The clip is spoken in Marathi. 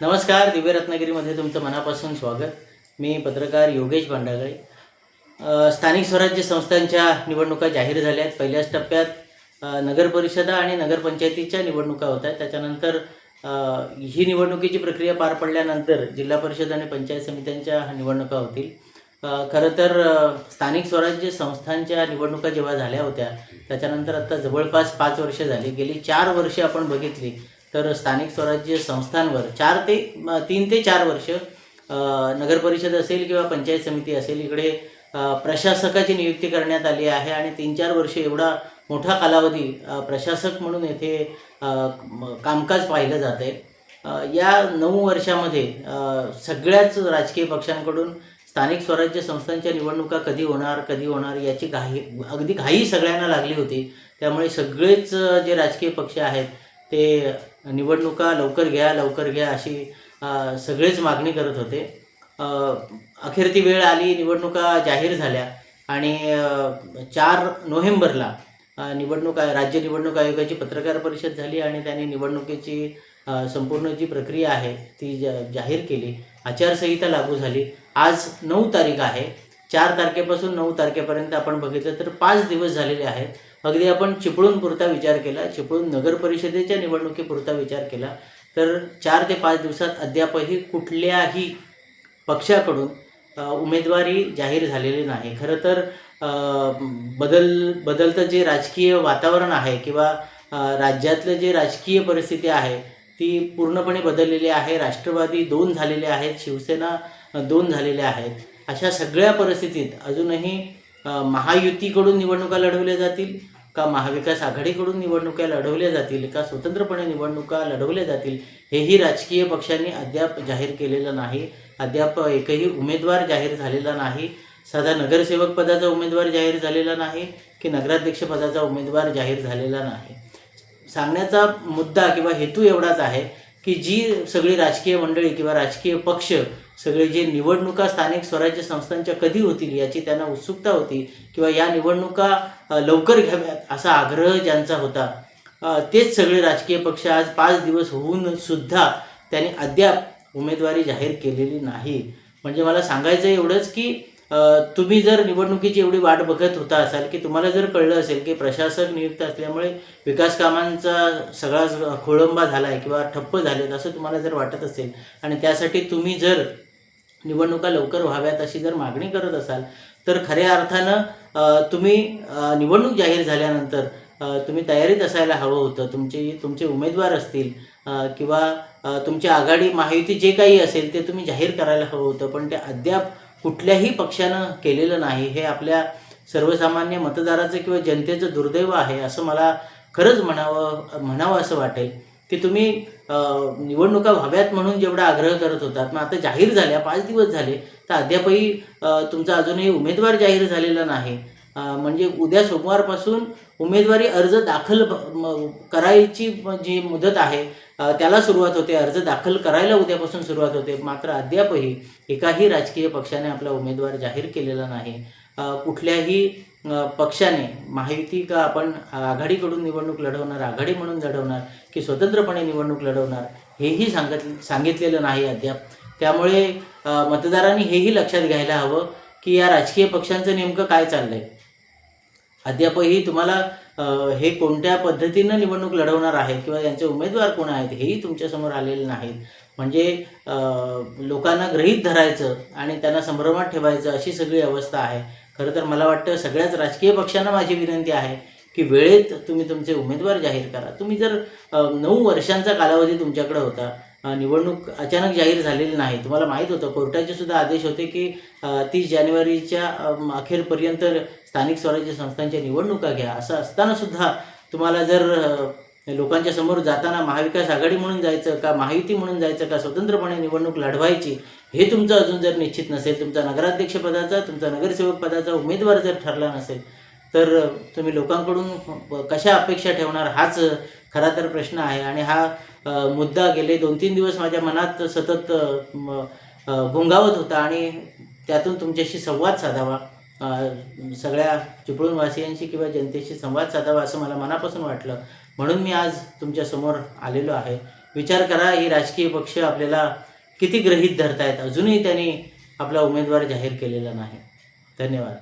नमस्कार दिव्य रत्नागिरीमध्ये तुमचं मनापासून स्वागत. मी पत्रकार योगेश भांडागळे. स्थानिक स्वराज्य संस्थांच्या निवडणुका जाहीर झाल्या आहेत पहिल्याच टप्प्यात नगरपरिषदा आणि नगरपंचायतीच्या निवडणुका होत आहेत. त्याच्यानंतर ही निवडणुकीची प्रक्रिया पार पडल्यानंतर जिल्हा परिषद आणि पंचायत समित्यांच्या निवडणुका होतील. खरं तर स्थानिक स्वराज्य संस्थांच्या निवडणुका जेव्हा झाल्या होत्या त्याच्यानंतर आता जवळपास पाच वर्ष झाली. गेली चार वर्षे आपण बघितली. तर स्थानिक स्वराज्य संस्थांवर चार ते तीन ते चार वर्ष नगरपरिषद असेल किंवा पंचायत समिती असेल इकडे प्रशासकाची नियुक्ती करण्यात आली आहे आणि तीन चार वर्ष एवढा मोठा कालावधी प्रशासक म्हणून येथे कामकाज पाहिलं जात आहे या नऊ वर्षामध्ये सगळ्याच राजकीय पक्षांकडून स्थानिक स्वराज्य संस्थांच्या निवडणुका कधी होणार कधी होणार याची घाई अगदी घाई सगळ्यांना लागली होती. त्यामुळे सगळेच जे राजकीय पक्ष आहेत ते निवडणुका लवकर घ्या लवकर घ्या अशी सगळेच मागणी करत होते. अखेर ती वेळ आली निवडणुका जाहीर झाल्या आणि चार नोव्हेंबरला निवडणूक राज्य निवडणूक आयोगाची पत्रकार परिषद झाली आणि त्यांनी निवडणुकीची संपूर्ण जी प्रक्रिया आहे ती जाहीर केली. आचारसंहिता लागू झाली. आज नऊ तारीख आहे. चार तारखेपासून नऊ तारखेपर्यंत आपण बघितलं तर पाच दिवस झालेले आहेत. अगदी आपण चिपळूण पुरता विचार केला चिपळूण नगर परिषदेच्या निवडणुकीपुरता विचार केला तर चार ते पाच दिवसात अद्यापही कुठल्याही पक्षाकडून उमेदवारी जाहीर झालेली नाही. खरं तर बदल बदलतं जे राजकीय वातावरण आहे किंवा राज्यातलं जे राजकीय परिस्थिती आहे ती पूर्णपणे बदललेली आहे. राष्ट्रवादी दोन झालेले आहेत शिवसेना दोन झालेल्या आहेत. अशा सगळ्या परिस्थितीत अजूनही महायुतीकडून निवडणुका लढवल्या जातील का महाविकास आघाडीकडून निवडणुका लढवल्या जातील का स्वतंत्रपणे निवडणुका लढवल्या जातील हेही राजकीय पक्षांनी अद्याप जाहीर केलेलं नाही. अद्याप एकही उमेदवार जाहीर झालेला नाही. साधा नगरसेवक पदाचा उमेदवार जाहीर झालेला नाही की नगराध्यक्ष पदाचा उमेदवार जाहीर झालेला नाही. सांगण्याचा मुद्दा किंवा हेतू एवढाच आहे की जी सगळी राजकीय मंडळी किंवा राजकीय पक्ष सगळे जे निवडणुका स्थानिक स्वराज्य संस्थांच्या कधी होतील याची त्यांना उत्सुकता होती किंवा या निवडणुका लवकर घ्याव्यात असा आग्रह ज्यांचा होता. तेच सगळे राजकीय पक्ष आज पाच दिवस होऊन सुद्धा त्यांनी अद्याप उमेदवारी जाहीर केलेली नाही. म्हणजे मला सांगायचं एवढंच की तुम्ही जर निवडणुकीची एवढी वाट बघत होता असाल की तुम्हाला जर कळलं असेल की प्रशासक नियुक्त असल्यामुळे विकास कामांचा सगळा खोळंबा झाला आहे किंवा ठप्प झालेत असं तुम्हाला जर वाटत असेल आणि त्यासाठी तुम्ही जर निवडणुका लवकर व्हाव्यात अशी जर मागणी करत असाल तर खऱ्या अर्थानं तुम्ही निवडणूक जाहीर झाल्यानंतर तुम्ही तयारीत असायला हवं होतं. तुमचे तुमचे उमेदवार असतील किंवा तुमची आघाडी महायुती जे काही असेल ते तुम्ही जाहीर करायला हवं होतं. पण ते अद्याप कुठल्याही पक्षानं केलेलं नाही. हे आपल्या सर्वसामान्य मतदाराचं किंवा जनतेचं दुर्दैव आहे असं मला खरंच म्हणावं म्हणावं असं वाटेल की तुम्ही निवडणुका व्हाव्यात म्हणून जेवढा आग्रह करत होतात. मग आता जाहीर झाल्या पाच दिवस झाले तर अद्यापही तुमचा अजूनही उमेदवार जाहीर झालेला नाही. म्हणजे उद्या सोमवारपासून उमेदवारी अर्ज दाखल करायची जी मुदत आहे त्याला सुरुवात होते. अर्ज दाखल करायला उद्यापासून सुरुवात होते. मात्र अद्यापही एकाही राजकीय पक्षाने आपला उमेदवार जाहीर केलेला नाही. कुठल्याही पक्षाने माहिती का आपण आघाडीकडून निवडणूक लढवणार आघाडी म्हणून लढवणार की स्वतंत्रपणे निवडणूक लढवणार हेही सांगत सांगितलेलं नाही अद्याप. त्यामुळे मतदारांनी हेही लक्षात घ्यायला हवं की या राजकीय पक्षांचं नेमकं काय चाललंय. अद्यापही तुम्हाला हे कोणत्या पद्धतीनं निवडणूक लढवणार आहेत किंवा यांचे उमेदवार कोण आहेत हेही तुमच्यासमोर आलेले नाहीत. म्हणजे लोकांना ग्रहीत धरायचं आणि त्यांना संभ्रमात ठेवायचं अशी सगळी अवस्था आहे. खरं तर मला वाटतं सगळ्याच राजकीय पक्षांना माझी विनंती आहे की वेळेत तुम्ही तुमचे उमेदवार जाहीर करा. तुम्ही जर नऊ वर्षांचा कालावधी तुमच्याकडे होता निवडणूक अचानक जाहीर झालेली नाही. तुम्हाला माहीत होतं कोर्टाचे सुद्धा आदेश होते की तीस जानेवारीच्या अखेरपर्यंत स्थानिक स्वराज्य संस्थांच्या निवडणुका घ्या. असं असताना सुद्धा तुम्हाला जर लोकांच्या समोर जाताना महाविकास आघाडी म्हणून जायचं का महायुती म्हणून जायचं का स्वतंत्रपणे निवडणूक लढवायची हे तुमचं अजून जर निश्चित नसेल तुमचा नगराध्यक्षपदाचा तुमचा नगरसेवक पदाचा उमेदवार जर ठरला नसेल तर तुम्ही लोकांकडून कशा अपेक्षा ठेवणार? हाच खरा तर प्रश्न आहे आणि हा मुद्दा गेले दोन तीन दिवस माझ्या मनात सतत गुंगावत घोंगावत होता आणि त्यातून तुमच्याशी संवाद साधावा. सगळ्या चिपळूणवासियांशी किंवा जनतेशी संवाद साधावा असं मला मनापासून वाटलं. म्हणून मी आज तुमच्यासमोर आलेलो आहे. विचार करा ही राजकीय पक्ष आपल्याला किती गृहीत धरतायत? अजूनही त्यांनी आपला उमेदवार जाहीर केलेला नाही. धन्यवाद.